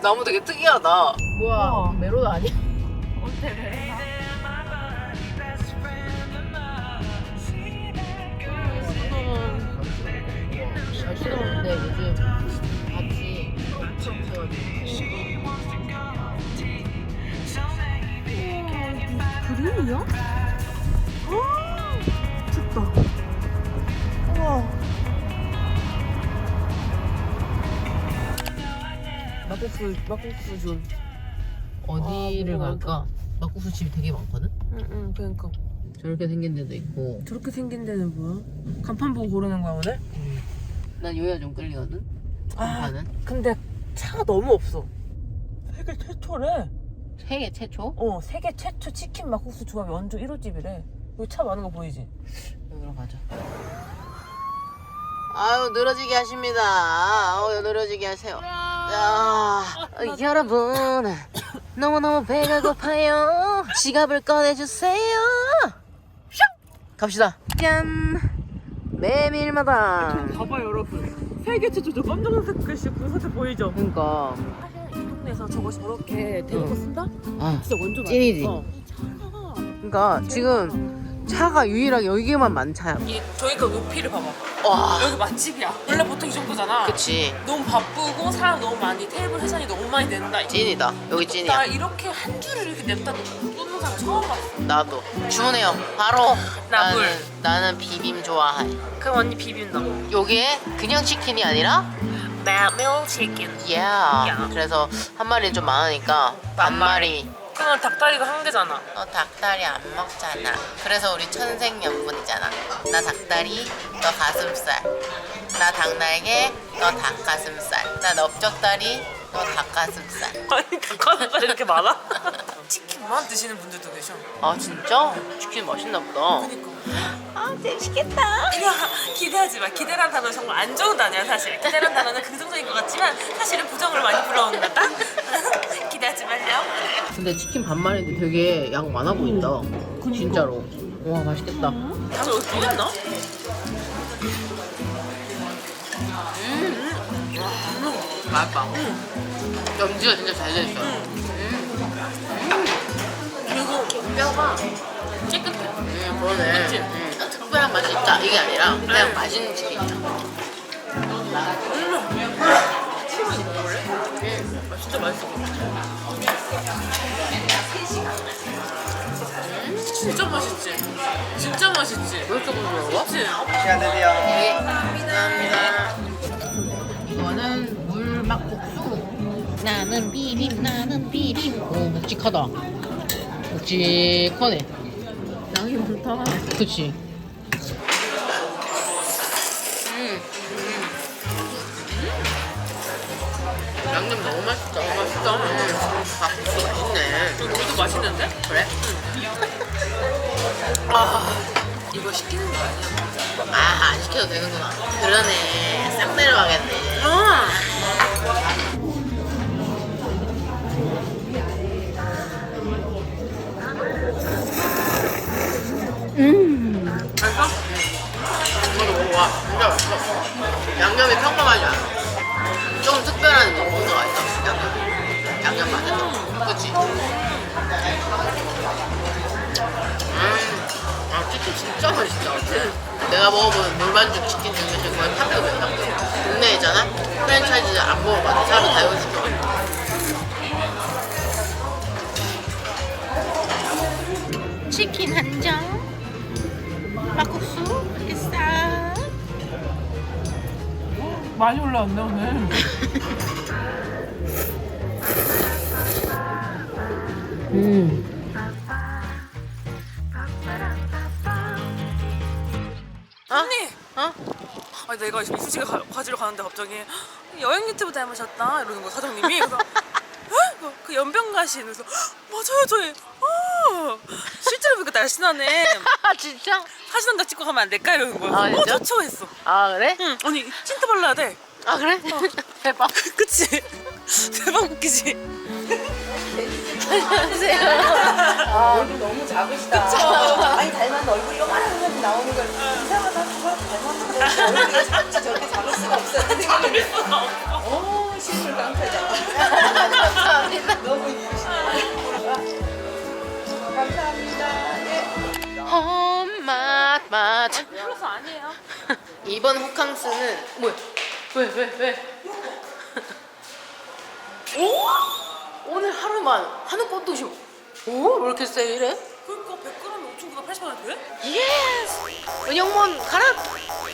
나무 되게 특이하다. 우와 메로드 아니야? 요즘 같이 그림이야? 막국수 막국수 좀. 어디를 아, 갈까? 막국수 집이 되게 많거든? 응응 그러니까 저렇게 생긴 데도 있고 저렇게 생긴 데는 뭐야? 간판 보고 고르는 거야 오늘? 난 여기가 좀 끌리거든? 아 간판은? 근데 차가 너무 없어. 세계 최초래. 세계 최초? 어 세계 최초 치킨 막국수 조합이 원조 1호집이래. 여기 차 많은 거 보이지? 여기로 가자 아유 늘어지게 하십니다 아유 늘어지게 하세요 야, 어, 여러분 너무너무 배가 고파요 지갑을 꺼내주세요 갑시다 짠 메밀마당 봐봐 여러분. 세계 최초 저 검정색 글씨 군사태 보이죠? 그니까 사실 이 동네에서 저거 저렇게 대놓고 쓴다? 아 진짜 원조 맞아. 찐이지. 어. 그니까 지금 차가 유일하게 여기에만 많차야 이 저희가 높이를 봐봐. 와 여기 맛집이야. 원래 보통 이 정도잖아. 그치 너무 바쁘고 사람 너무 많이 테이블 회전이 너무 많이 된다. 찐이다 여기 나 찐이야 이렇게 한 줄을 이렇게 냅다 쏟는 사람 처음 봤어. 나도 주문해요 바로 나 물. 나는, 나는 비빔 좋아해 그럼 언니 비빈다. 요게 그냥 치킨이 아니라 메밀 치킨. 예 야. 그래서 한 마리는 좀 많으니까 반마리 그건 닭다리가 한 개잖아. 너 닭다리 안 먹잖아 그래서 우리 천생연분이잖아 나 닭다리 너 가슴살 나 닭날개 너 닭가슴살 나 넓적다리 너 닭가슴살 아니 닭가슴살 이렇게 많아? 치킨만 드시는 분들도 계셔. 아 진짜? 치킨 맛있나 보다 그니까. 아 맛있겠다 야 기대하지 마. 기대란 단어 정말 안 좋은 단어야 사실. 기대란 단어는 긍정적인 것 같지만 사실은 부정을 많이 불러온다. 기대하지 말렴. 근데 치킨 반마리인데 되게 양 많아 보인다 진짜로 와 맛있겠다 다들 여기 보냈나? 맛있다 염지가 진짜 잘 돼 있어요 그리고 뼈가 깨끗해. 음 그러네? 음, 특별한 맛이 있다 이게 아니라 그냥 맛있는 치킨이야 진짜 맛있어. 진짜 맛있지? 진짜 맛있지? 왜 이렇게 부드러워? 그치? 네 감사합니다 이거는 물막국수 나는 비빔 나는 비빔 오 묵직하다 묵직하네 양이 많다. 그치 맛있다 너무 맛있다 음. 막국수 맛있네 이것도 맛있는데? 그래? 아 이거 시키는 게 아니야. 아, 안 시켜도 되는구나. 그러네. 싹 내려가겠네. 아 알까? 이거도 먹어봐. 진짜 맛있어. 양념이 평범하지 않아. 좀 특별한 뭔 진짜 맛있다. 내가 먹어본 물반죽 치킨 중에 정말 탑급이야, 탑급. 국내에 있잖아? 프랜차이즈 안 먹어봤는데 사람이 다 이거 시켜. 치킨 한 장. 막국수 이렇게 싹. 많이 올라왔네 오늘. 음. 언니. 어? 아 내가 이수지가 가- 과지로 가는데 갑자기 여행 유튜브 닮으셨다 이러는 거 사장님이 그래서 헉? 그 연변가시 그래서 헉, 맞아요 저희 어, 실제로 보니까 날씬하네 아 진짜? 사진 한 장 찍고 가면 안 될까 이러는 거야 아, 어 진짜? 좋죠 했어 아 그래? 응 언니 틴트 발라야 돼 아 그래? 대박. 그치? 대박 웃기지? 얼굴 너무 작으시다. 아니 닮았는데 얼굴이 요만하게 나오는 걸 이상하다. 그거 닮았는데 얼굴이 작지 저렇게 작을 수가 없었는데. 오 실물 깡패다. 감사합니다. 너무 이쁘시다. 감사합니다. 예. 홈맛 맛. 플러스 아니에요 이번 호캉스는 뭐야? 왜 왜 왜? 오? 오늘 하루만 하는 것도 좀. 오? 왜 이렇게 세일해? 그러니까 100g에 5,980원 돼? 예스! 은영몬 가라!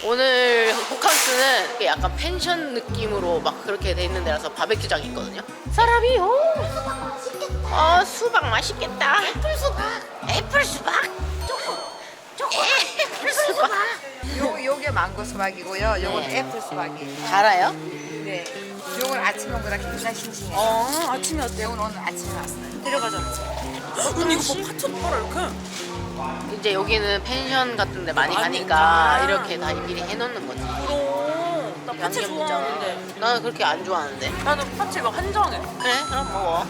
오늘 호캉스는 약간 펜션 느낌으로 막 그렇게 돼 있는 데라서 바베큐장이 있거든요. 사람이 오! 아 수박 맛있겠다. 애플 수박. 애플 수박. 조금 조금. 애플 수박. 요 요게 망고 수박이고요. 요건 네. 애플 수박이에요. 달아요? 네. 요건 아침 에 온 거라 굉장히 싱싱해요. 어 아침에 어때요? 요건 오늘 아침에 왔어요. 데려가자 언니 이거 뭐 파천 팔아 이렇게? 이제 여기는 펜션 같은 데 많이 많이 가니까 있구나. 이렇게 다 미리 해놓는 거지. 그럼 나 파채 좋아하는데. 나는 그렇게 안 좋아하는데. 나는 파채 막 한정해 그래? 그럼 먹어.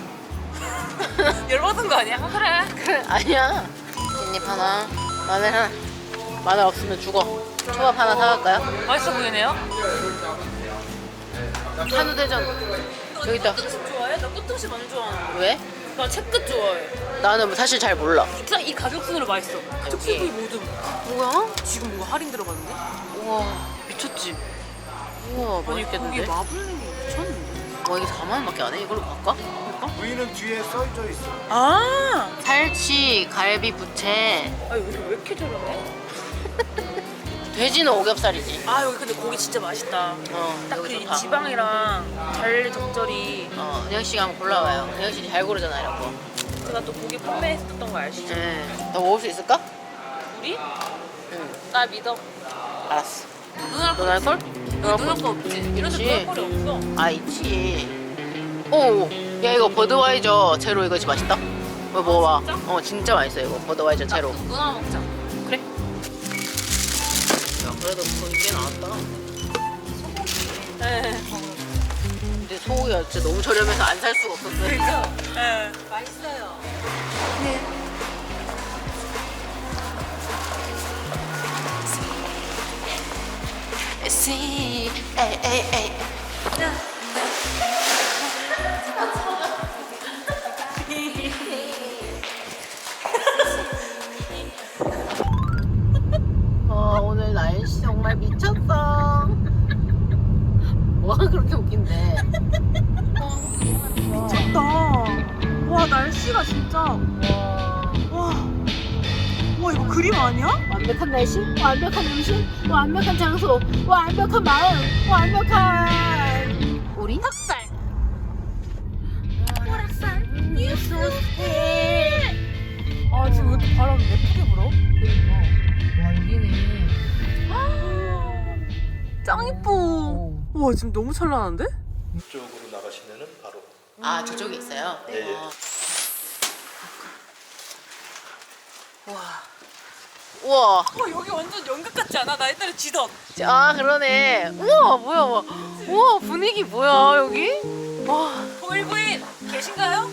열받은 거 아니야? 그래 그래 아니야. 깻잎 하나, 마늘 하나. 마늘 없으면 죽어. 초밥 하나 사갈까요? 맛있어 보이네요 한우대전 여기 있다. 꽃등심 좋아해? 나 꽃등심 안 좋아하는데 왜? 나 채끝 좋아해 나는 사실 잘 몰라. 진짜 이 가격 순으로 맛있어 특수부위 모듬 뭐야? 지금 뭔가 할인 들어갔는데? 우와 미쳤지. 우와 아니 거기 맛있겠는데? 마블링이 미쳤는데? 와 이게 4만 원밖에 안 해? 이걸로 갈까? 부위는 뒤에 써져 있어. 아, 살치, 갈비, 부채. 아 여기 왜 이렇게 저렴해? 돼지는 오겹살이지. 아 여기 근데 고기 진짜 맛있다 어, 딱 여기 그 좋다. 지방이랑 잘 적절히 어, 은영 씨가 한번 골라와요. 은영 씨잘 고르잖아 이런 거. 제가 또 고기 판매했었던 거 아시죠? 네. 더 먹을 수 있을까? 우리? 응. 나 믿어 알았어. 너날 걸? 눈알 거 없지? 이런 데. 눈알 거리 없어 아 있지. 오, 야 이거 버드와이저 제로 이거 진짜 맛있다. 이거 먹어봐. 진짜? 어 진짜 맛있어 이거 버드와이저 제로. 눈알 먹자 그래? 그래도 돈이 꽤 나왔다. 네 근데 소고기가 진짜 너무 저렴해서 안 살 수가 없었어요. 네. 맛있어요. See, 에이 에이 에이. 완벽한 음식, 완벽한 장소, 완벽한 마음, 완벽한 우리 닭살. 오락산 뉴스스테. 아 지금 왜 이렇게 바람 예쁘게 불어? 와 여기는 짱 이뻐 와 지금 너무 찬란한데? 이쪽으로 나가시면은 바로 아 저쪽에 있어요. 네. 와. 와. 우와. 어 여기 완전 연극 같지 않아? 나 옛날에 지던 아 그러네. 우와 뭐야 와. 우와 분위기 뭐야 여기? 와. 보일부인 계신가요?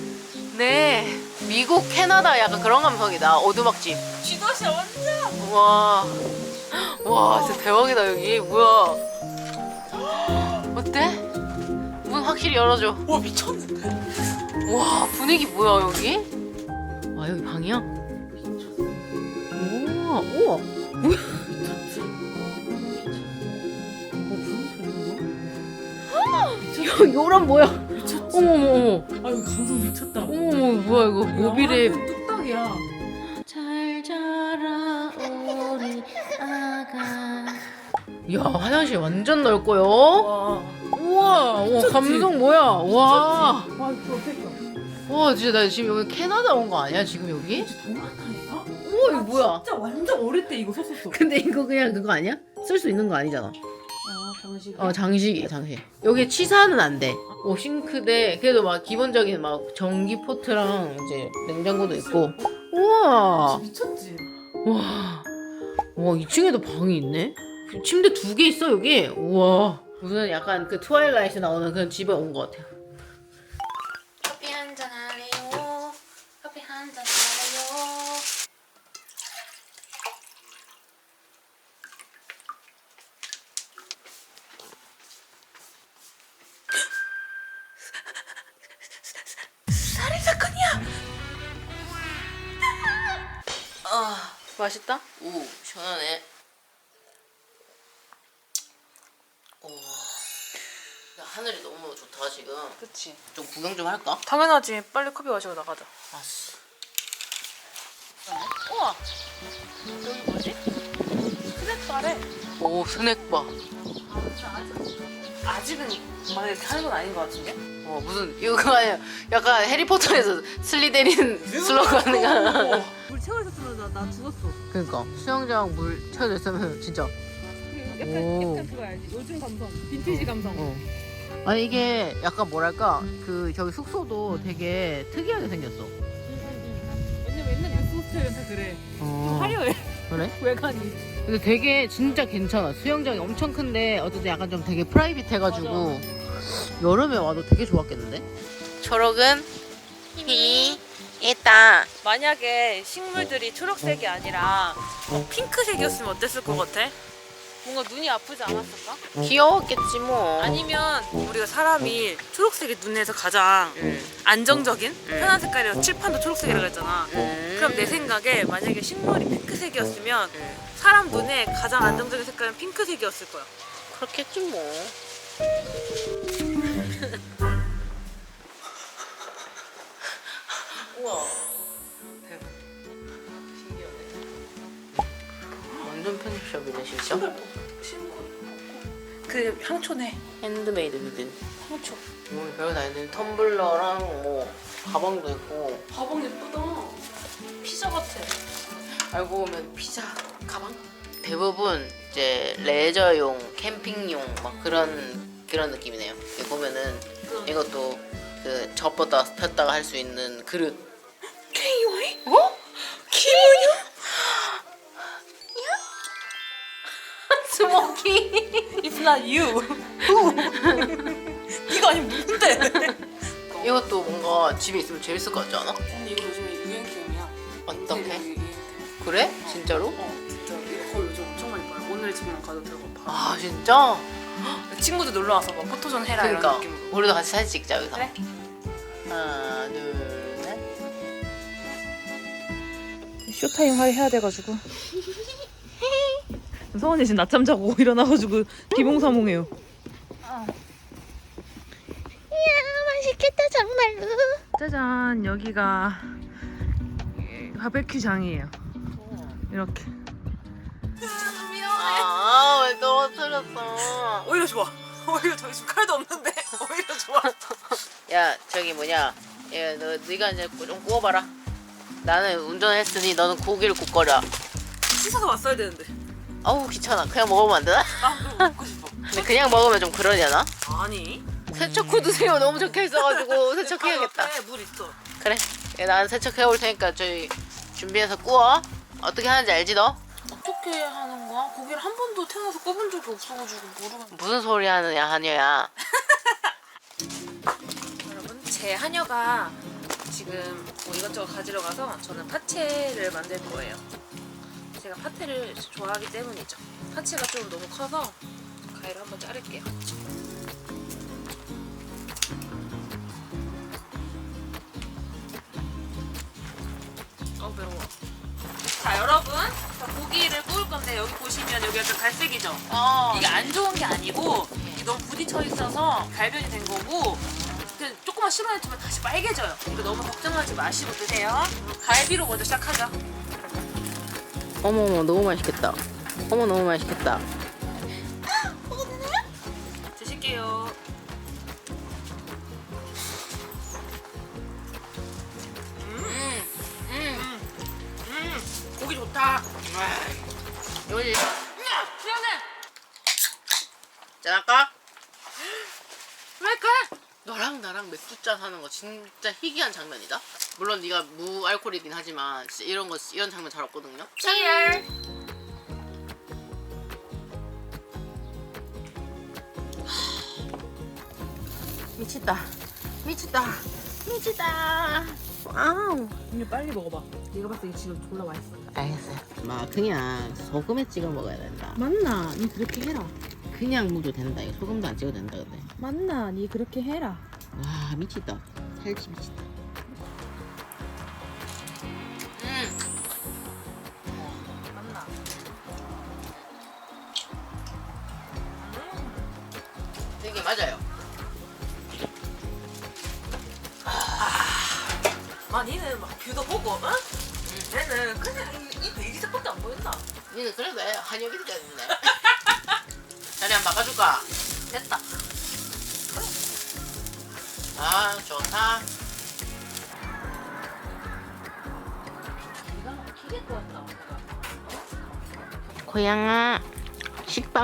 네. 미국 캐나다 약간 그런 감성이다. 오두막집. 지도시야 완전 와. 와 진짜 대박이다 여기. 뭐야. 어때? 문 확실히 열어줘. 와 미쳤는데? 와 분위기 뭐야 여기? 아 여기 방이야? 우와 뭐야? 야 요란 뭐야? 미쳤지? 어머 어머 어머 아 여기 감성 미쳤다 어머 뭐야 이거 모빌에 뚝딱이야 잘 자라 우리 아가 야 화장실 완전 넓고요 와 우와 와 미쳤지? 감성 뭐야 와 와 이거 어땠어? 와 진짜 나 지금 여기 캐나다 온 거 아니야 지금 여기? 더 많다니 까? 우와 이거 뭐야 진짜 완전 어릴 때 이거 썼었어 근데 이거 그냥 그거 아니야? 쓸 수 있는 거 아니잖아 어 정식. 어 장식이 장식. 여기 치사는 안 돼. 오 싱크대 그래도 막 기본적인 막 전기 포트랑 이제 냉장고도 있고. 우와. 미쳤지. 와. 와 2층에도 방이 있네. 침대 두 개 있어 여기. 우와. 무슨 약간 그 트와일라이트 나오는 그런 집에 온 것 같아요. 맛있다. 오 시원하네. 오. 야, 하늘이 너무 좋다 지금. 그치. 좀 구경 좀 할까? 당연하지. 빨리 커피 마시고 나가자. 아씨. 우와. 여기 뭐지? 스낵바래. 오 스낵바. 아직은 막 이렇게 하는 건 아닌 것 같은데? 어 무슨 이거 아니야? 약간 해리포터에서 슬리데린? 물 채워 있었으면 나, 나 죽었어. 그러니까 수영장 물 채워져 있으면 진짜. 약간, 오. 약간 그거 알지? 요즘 감성. 빈티지 감성. 어. 아니 이게 약간 뭐랄까 그 저기 숙소도 되게 특이하게 생겼어. 왜냐면 옛날 유스 호스텔은 다 그래. 어. 화려해. 그래? 외관이. 근데 되게 진짜 괜찮아. 수영장이 엄청 큰데 어쨌든 약간 좀 되게 프라이빗해가지고 여름에 와도 되게 좋았겠는데? 초록은 힘이 있다. 만약에 식물들이 초록색이 아니라 핑크색이었으면 어땠을 것 같아? 뭔가 눈이 아프지 않았을까? 귀여웠겠지 뭐. 아니면 우리가 사람이 초록색이 눈에서 가장 음. 안정적인 편한 색깔이라 칠판도 초록색이라고 했잖아. 음. 그럼 내 생각에 만약에 식물이 핑크색이었으면 음. 사람 눈에 가장 안정적인 색깔은 핑크색이었을 거야. 그렇겠지 뭐. 우와. 대박. 신기하네. 완전 편집샵이네 진짜. 그 향초네. 핸드메이드 휘든. 향초. 뭐 별거 다 있는데 텀블러랑 뭐 가방도 있고 가방 예쁘다. 피자 같아. 알고 보면 피자 가방 대부분 이제 레저용 캠핑용 막 그런 그런 느낌이네요 여기 보면은 이것도 그 접었다 폈다가 할 수 있는 그릇 케 이와이? 어? 케이와이야? 스모키 It's not you. 이거 아니면 누군데? 이것도 뭔가 집에 있으면 재밌을 것 같지 않아? 언니 이거 요즘에 유행 게임이야. 어떻게? 그래? 진짜로? 어, 진짜 이거 거의 요즘 엄청 많이 봐요. 오늘 집이랑 가도 되고 봐. 아 진짜? 친구들 놀러 와서 막 포토존 해라 그러니까 이런 느낌으로. 우리도 같이 사진 찍자 여기서 그래. 하나 둘 쇼타임 할 해야 돼가지고. 서원이 지금 낮잠 자고 일어나가지고 기봉사몽해요. 이야 맛있겠다 정말로. 짜잔 여기가 바베큐장이에요. 이렇게. 아왜 떨어뜨렸어 오히려 좋아. 오히려 저기 지금 칼도 없는데 오히려 좋아. 야 저기 뭐냐 야너 네가 이제 좀 구워봐라 나는 운전했으니 너는 고기를 굽거라 씻어서 왔어야 되는데. 아우 귀찮아 그냥 먹으면 안 되나? 나 그거 먹고 싶어. 근데 그냥 먹으면 좀 그러려나? 아니. 세척 후 드세요 너무 적혀 있어가지고 세척해야겠다 옆에 물 있어. 그래 야, 나는 세척해 올 테니까 저희 준비해서 구워 어떻게 하는지 알지 너? 어떻게 하는 거야? 고기를 한 번도 태어나서 꿔본 적이 없어가지고 모르겠네. 무슨 소리 하느냐 하녀야 여러분 제 하녀가 지금 뭐 이것저것 가지러 가서 저는 파채를 만들 거예요. 제가 파채를 좋아하기 때문이죠. 파채가 좀 너무 커서 가위로 한번 자를게요. 어 매워. 자 여러분 자, 고기를 구울 건데 여기 보시면 여기 약간 갈색이죠? 어 이게 안 좋은 게 아니고 이게 너무 부딪혀 있어서 갈변이 된 거고 그 조금만 심어냈지만 다시 빨개져요. 그러니까 너무 걱정하지 마시고 드세요. 갈비로 먼저 시작하죠. 어머머 너무 맛있겠다 어머 너무 맛있겠다 하는 거 진짜 희귀한 장면이다. 물론 네가 무알콜이긴 하지만 진짜 이런 거 이런 장면 잘 없거든요. Cheers. 미치다. 미치다. 미치다. 아우. 언니 빨리 먹어봐. 내가 봤을 때 지금 졸라 맛있어. 알겠어요. 막 그냥 소금에 찍어 먹어야 된다. 맞나? 니 그렇게 해라. 그냥 무도 된다. 이거 소금도 안 찍어도 된다 근데. 맞나? 니 그렇게 해라. 와 미치다. 살치 미치다.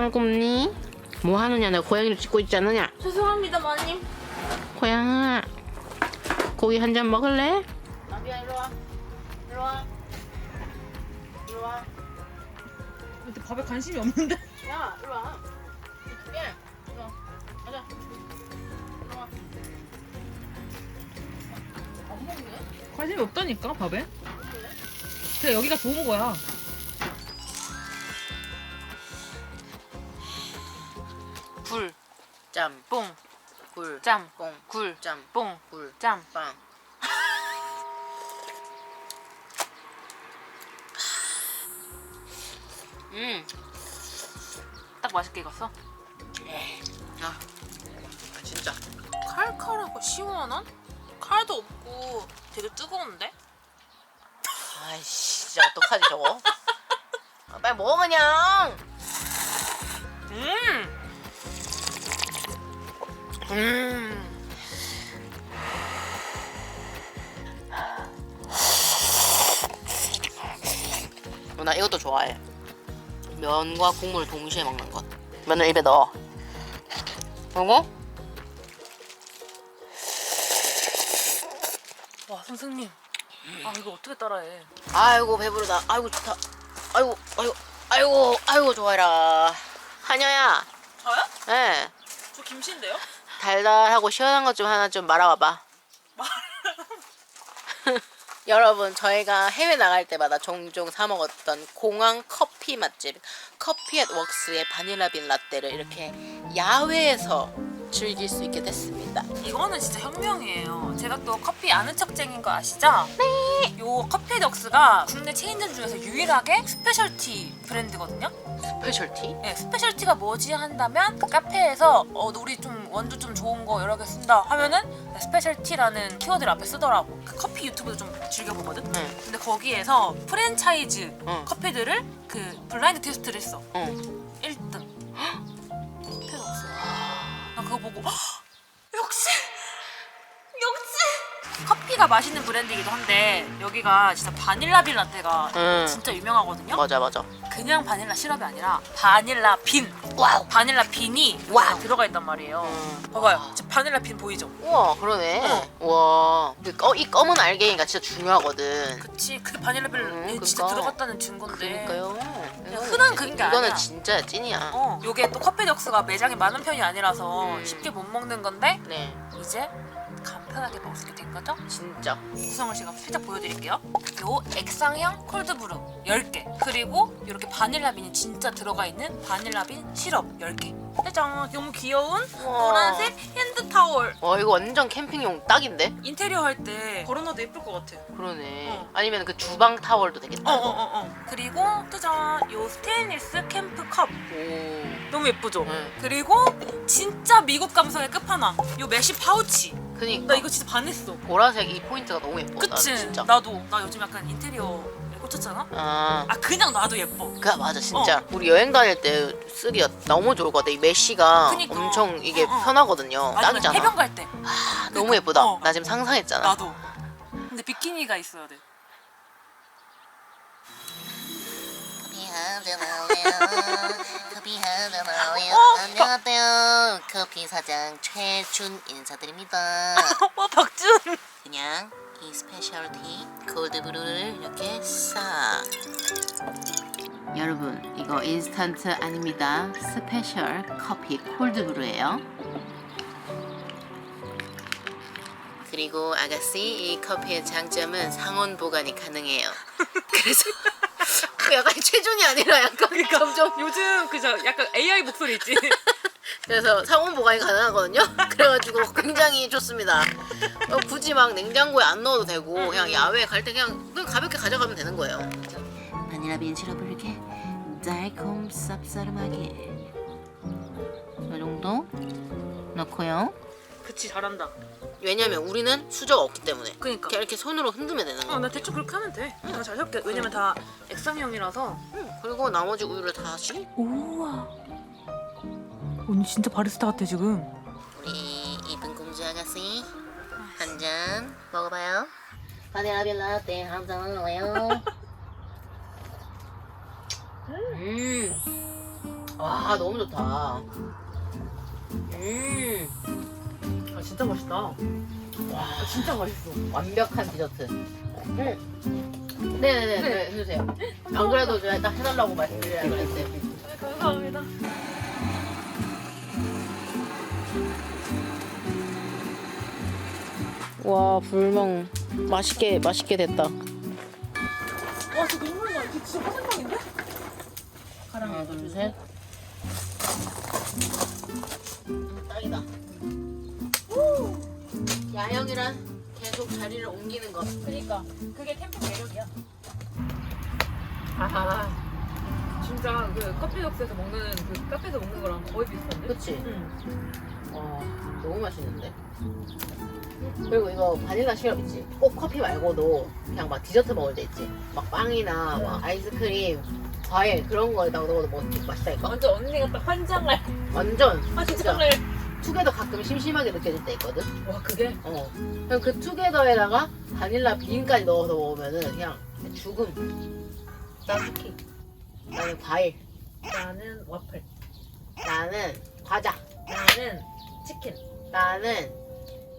식빵 굽니? 뭐 하느냐 내가 고양이를 찍고 있지 않느냐 죄송합니다, 마님. 고양아 고기 한 잔 먹을래? 나비야 일로 와 일로 와 일로 와 근데 밥에 관심이 없는데? 야, 일로 와. 예, 일로 와. 가자. 일로 와. 안 먹네? 관심이 없다니까, 밥에? 그래, 여기가 좋은 거야. 짬, 뽕, 굴, 짬, 뽕, 굴, 짬, 뽕, 굴, 짬. 빵. 음, 딱 맛있게 익었어? 아, 진짜. 칼칼하고 시원한? 칼도 없고 되게 뜨거운데? 아이씨, 진짜 어떡하지 저거? 아, 빨리 먹어 그냥. 음. 어, 나 이것도 좋아해. 면과 국물 동시에 먹는 것. 면을 입에 넣어. 그리고 와 선생님 아 이거 어떻게 따라해 아이고 배부르다. 아이고 좋다. 아이고 아이고 아이고 아이고 좋아라. 한여야. 저요? 예. 저 김씨인데요? 달달하고 시원한 것 좀 하나 좀 말아와봐. 여러분 저희가 해외 나갈 때마다 종종 사 먹었던 공항 커피 맛집 커피 앳 웍스의 바닐라빈 라떼를 이렇게 야외에서 즐길 수 있게 됐습니다. 이거는 진짜 혁명이에요 제가 또 커피 아는 척쟁인 거 아시죠? 네! 요 커피 덕스가 국내 체인점 중에서 유일하게 스페셜티 브랜드거든요 스페셜티? 네, 스페셜티가 뭐지 한다면 그 카페에서 어, 우리 좀 원두 좀 좋은 거 여러 개 쓴다 하면은 스페셜티라는 키워드를 앞에 쓰더라고 그 커피 유튜브도 좀 즐겨보거든 응. 근데 거기에서 프랜차이즈 응. 커피들을 그 블라인드 테스트를 했어 응. 1등 커피 덕스 나 그거 보고 "헉, 역시 역시 커피가 맛있는 브랜드이기도 한데 여기가 진짜 바닐라 빈 라떼가 응. 진짜 유명하거든요 맞아 맞아. 그냥 바닐라 시럽이 아니라 바닐라 빈 와우. 바닐라 빈이 와우. 들어가 있단 말이에요 음. 봐봐요 지금 바닐라 빈 보이죠? 우와 그러네. 우와. 이 꺼- 이 검은 알갱이가 진짜 중요하거든. 그치 그 바닐라 빈 음, 진짜 그거. 들어갔다는 증거인데 그러니까요. 그냥 흔한 그런 게 이거는 아니야. 진짜 찐이야. 어 요게 또 커피 덕스가 매장이 많은 편이 아니라서 음. 쉽게 못 먹는 건데 네. 이제 간편하게 먹을 수 있게 된 거죠? 진짜. 구성을 제가 살짝 보여드릴게요. 요 액상형 콜드브루 10개 그리고 이렇게 바닐라빈이 진짜 들어가 있는 바닐라빈 시럽 10개 짜잔 너무 귀여운 우와. 노란색 핸드타월 와 이거 완전 캠핑용 딱인데? 인테리어 할 때 걸어놔도 예쁠 것 같아 그러네. 어. 아니면 그 주방 타월도 되겠다. 어어어어 그리고 짜잔 요 스테인리스 캠프 컵 오. 너무 예쁘죠? 응. 그리고 진짜 미국 감성의 끝판왕 요 메쉬 파우치 그니까 나 이거 진짜 반했어 보라색 이 포인트가 너무 예뻐. 나는 그치? 진짜. 나도 나 요즘 약간 인테리어에 꽂혔잖아? 아. 아 그냥 놔도 예뻐 그 맞아 진짜 우리 여행 다닐 때 쓰기 너무 좋을 것 같아 이 메쉬가 그니까. 엄청 이게 어, 어. 편하거든요 아니면 딱이잖아 해변 갈 때 아, 너무 예쁘다 어. 나 지금 상상했잖아 나도 근데 비키니가 있어야 돼 한잔 할래요. 커피 한잔 할래요. 안녕하세요. 커피 사장 최준 인사드립니다. 와 박준. 그냥 이 스페셜티 콜드브루를 이렇게 싹 여러분 이거 인스턴트 아닙니다. 스페셜 커피 콜드브루예요. 그리고 아가씨 이 커피의 장점은 상온 보관이 가능해요. 그래서 약간 체중이 아니라 약간 점점 요즘 그저 약간 AI 목소리 있지. 그래서 상온 보관이 가능하거든요. 그래가지고 굉장히 좋습니다. 어, 굳이 막 냉장고에 안 넣어도 되고 그냥 야외에 갈 때 그냥, 그냥 가볍게 가져가면 되는 거예요. 바닐라 빈 시럽을 이렇게 달콤 쌉싸름하게 이 정도 넣고요. 그치 잘한다. 왜냐면 우리는 수저가 없기 때문에 그니까. 그냥 이렇게 손으로 흔들면 되는 어, 거야. 나 대충 그렇게 하면 돼. 다 잘 섞여. 왜냐면 다 액상형이라서. 응, 그리고 나머지 우유를 다시 우와. 언니 진짜 바리스타 같아 지금. 우리 이쁜 공주 아가씨 한 잔 먹어봐요. 바닐라 빈 라떼 한잔 할래요? 음, 와 너무 좋다. 음, 아 진짜 맛있다. 와 진짜 맛있어. 완벽한 디저트. 음. 네네네, 네, 해주세요. 안 그래도 제가 딱 해달라고 말씀드리려고 그랬어요. 감사합니다. 와 불멍 맛있게 맛있게 됐다. 와 진짜 눈물 나. 이게 진짜 화생방인데? 하나 둘 셋. 야영이란 계속 자리를 옮기는 것. 그니까 그게 캠핑 매력이야. 아하. 진짜 그 커피 덕스에서 먹는 그 카페에서 먹는 거랑 거의 비슷한데? 그치? 응. 와 너무 맛있는데. 그리고 이거 바닐라 시럽 있지? 꼭 커피 말고도 그냥 막 디저트 먹을 때 있지? 막 빵이나 막 아이스크림, 과일 그런 거에다가 넣어도 뭐 맛있다니까? 완전 언니가 딱 환장할 완전 진짜 환장을. 투게더 가끔 심심하게 느껴질 때 있거든? 와 그게 어. 그냥 그 투게더에다가 바닐라 빈까지 넣어서 먹으면은 그냥 죽음. 따스키. 나는 과일. 나는 와플. 나는 과자. 나는 치킨. 나는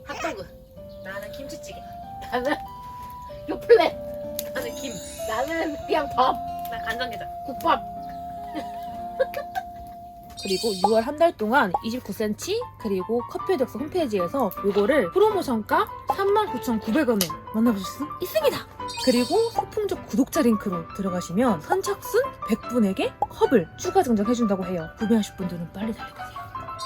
핫도그. 나는 김치찌개. 나는 요플레. 나는 김. 나는 그냥 밥. 나 간장게장. 국밥. 그리고 6월 한 달 동안 29cm 그리고 커피덕스 홈페이지에서 요거를 프로모션가 39,900원에 만나보실 수 있습니다. 그리고 소풍족 구독자 링크로 들어가시면 선착순 100분에게 컵을 추가 증정해준다고 해요. 구매하실 분들은 빨리 달려가세요.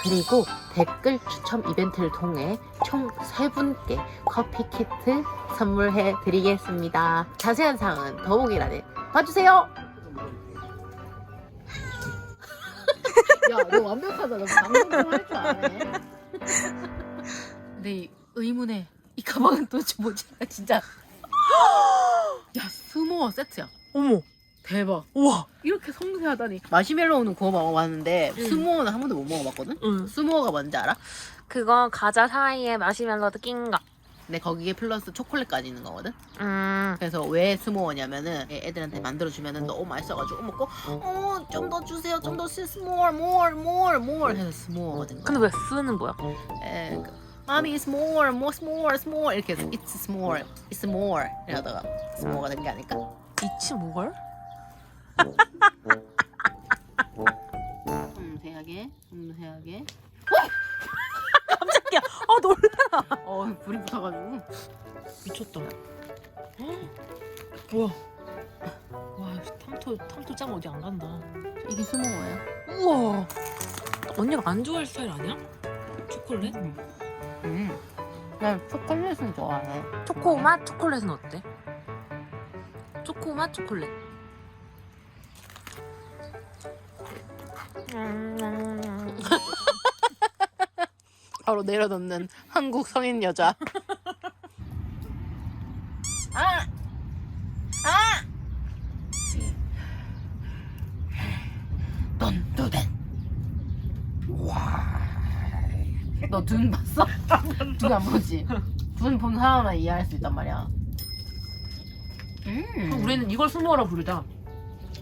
그리고 댓글 추첨 이벤트를 통해 총 3분께 커피 키트 선물해 드리겠습니다. 자세한 사항은 더보기란에 봐주세요. 야, 너 완벽하다. 너 방송 좀할줄 아네. 근데 이 의문의 이 가방은 도대체 뭐지? 나 진짜. 야, 스모어 세트야. 어머, 대박. 우와. 이렇게 섬세하다니. 마시멜로우는 구워 먹어봤는데 응. 스모어는 한 번도 못 먹어봤거든? 응. 스모어가 뭔지 알아? 그거 과자 사이에 마시멜로도 낀 거. 근데 거기에 플러스 초콜릿까지 있는 거거든? 음. 그래서 왜 스모어냐면은 애들한테 만들어 주면은 너무 맛있어가지고 먹고 어 좀 더 주세요 좀 더 스모어 more more more 해서 스모어거든 근데 왜 쓰는 거야? 에, 그, mommy it's more more more more 이렇게 해서 it's small it's more 이러다가 스모어가 된 게 아닐까? 이치 뭐걸? 섬세하게 섬세하게 깜짝이야. 아 놀라. 어 불이 붙어가지고 미쳤다. 우와. 와, 탐토 탐토 짱 어디 안 간다. 이게 스모어야 우와. 언니가 안 좋아할 스타일 아니야? 초콜릿? 음 난 초콜릿은 좋아해 초코 맛 초콜릿은 어때? 초코 맛 초콜릿. 바로 내려놓는 한국 성인 여자. 아! 아! 넌두댄. 너둔 봤어? 둔 안 보지? 둔 본 사람만 이해할 수 있단 말이야. 음. 우리는 이걸 스모어라 부르자.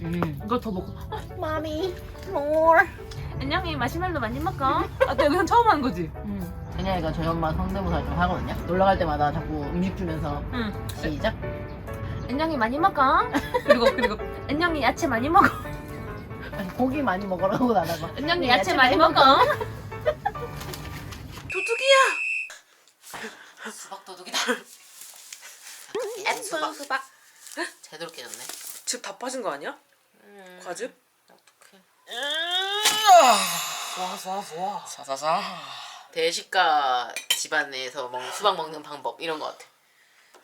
음. 이걸 더 먹고 Mommy, more. 안녕히 마시멜로 많이 먹어 아 너 여기서 처음 하는 거지? 그냥이가 저희 엄마 성대모사 좀 하거든요. 놀러 갈 때마다 자꾸 음식 주면서 응 시작. 안녕히 많이 먹어 그리고 그리고 안녕히 야채 많이 먹어 아니, 고기 많이 먹으라고 나다가. 안녕히 네, 야채 야채 많이 많이 먹어 도둑이야 수박 도둑이다. 예쁜 수박. 수박. 제대로 깨졌네. 즙 다 빠진 거 아니야? 과즙? 어떡해. 사사사. 대식가 집안에서 먹, 수박 먹는 방법 이런 것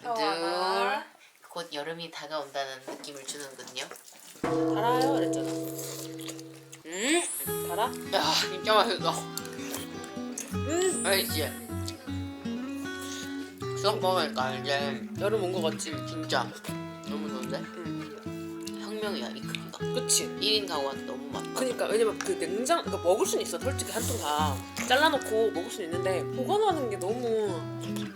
같아. 늘. 곧 여름이 다가온다는 느낌을 주는군요. 달아요 그랬잖아 음, 달아? 야 진짜 맛있어. 음, 알지. 수박 먹으니까 이제 여름 온 거 같지? 진짜 너무 좋은데? 혁명이야 이 크기가. 그치? 1인 가구한테 너무 많다. 그니까 왜냐면 그 냉장 그러니까 먹을 수는 있어 솔직히 한 통 다 잘라놓고 먹을 수는 있는데 보관하는 게 너무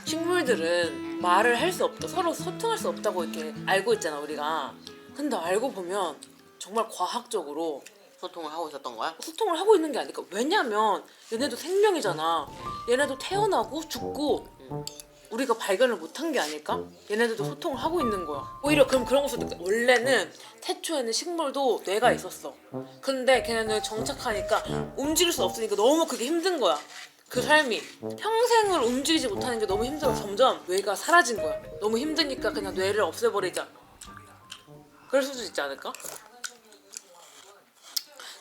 식물들은 말을 할 수 없다 서로 소통할 수 없다고 이렇게 알고 있잖아 우리가 근데 알고 보면 정말 과학적으로 소통을 하고 있었던 거야? 소통을 하고 있는 게 아닐까 왜냐면 얘네도 생명이잖아 얘네도 태어나고 죽고 우리가 발견을 못한 게 아닐까? 얘네들도 소통을 하고 있는 거야. 오히려 그럼 그런 것도 느껴. 원래는 태초에는 식물도 뇌가 있었어. 근데 걔네는 정착하니까 움직일 수 없으니까 너무 그게 힘든 거야. 그 삶이 평생을 움직이지 못하는 게 너무 힘들어 점점 뇌가 사라진 거야. 너무 힘드니까 그냥 뇌를 없애버리자. 그럴 수도 있지 않을까?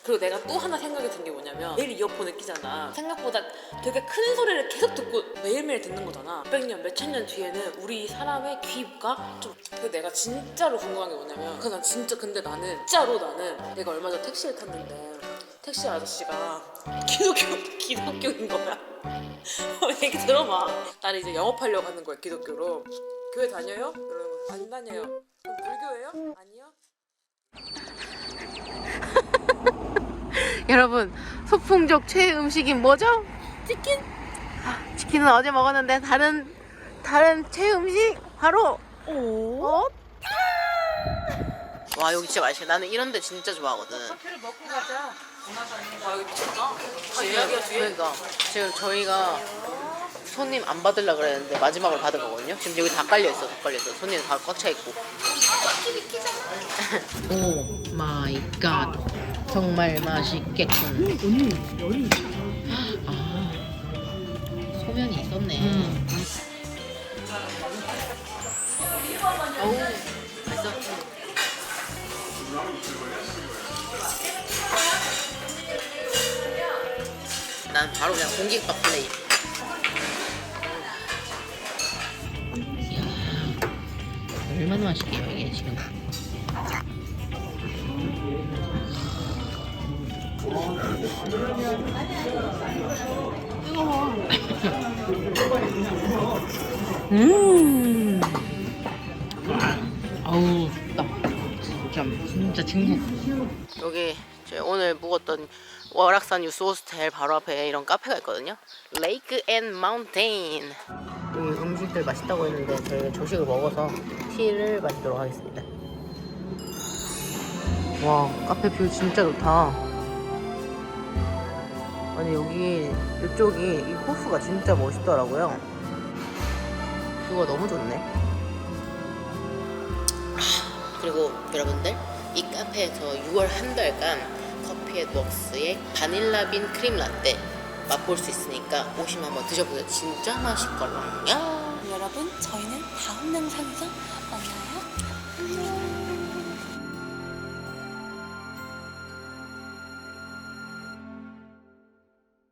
그리고 내가 또 하나 생각이 든 게 뭐냐면 매일 이어폰을 끼잖아. 생각보다 되게 큰 소리를 계속 듣고 매일매일 듣는 거잖아. 몇백 년, 몇천 년 뒤에는 우리 사람의 귀가 좀 근데 내가 진짜로 궁금한 게 뭐냐면 그난 진짜 근데 나는 진짜로 나는 내가 얼마 전 택시를 탔는데 택시 아저씨가 기독교 기독교인 거야. 어, 얘기 들어봐. 나는 이제 영업하려고 하는 거야 기독교로. 교회 다녀요? 거안 다녀요? 그럼 불교예요? 아니요 여러분 소풍족 최애 음식이 뭐죠? 치킨. 아, 치킨은 어제 먹었는데 다른 다른 최애 음식 바로 오. 와 여기 진짜 맛있어. 나는 이런 데 진짜 좋아하거든. 커피를 먹고 가자 아 여기 미쳤다 아 예약이야 뒤에 그러니까 지금 저희가 손님 안 받으려 그랬는데 마지막으로 받은 거거든요. 지금 여기 다 깔려 있어, 다 깔려 있어. 손님 다 꽉 차 있고. 오 마이 갓. 정말 맛있겠군. 오늘 열이. 아 소면이 있었네. 어우 맛있어. 난 바로 그냥 공깃밥 플레이. 이야, 얼마나 맛있게요 음. 아우 좋다. 진짜 진짜 중국. 여기 저희 오늘 묵었던 월악산 유스 호스텔 바로 앞에 이런 카페가 있거든요. 레이크 앤 마운테인. 여기 음식들 맛있다고 했는데 저희는 조식을 먹어서 티를 마시도록 하겠습니다. 와 카페 뷰 진짜 좋다. 아니 여기 이쪽이 이 호수가 진짜 멋있더라고요. 뷰가 너무 좋네. 그리고 여러분들 이 카페에서 6월 한 달간 커피앤웍스의 바닐라빈 크림 라떼 맛볼 수 있으니까 오시면 한번 드셔보세요. 진짜 맛있걸랑요. 여러분, 저희는 다음 영상에서 만나요. 안녕.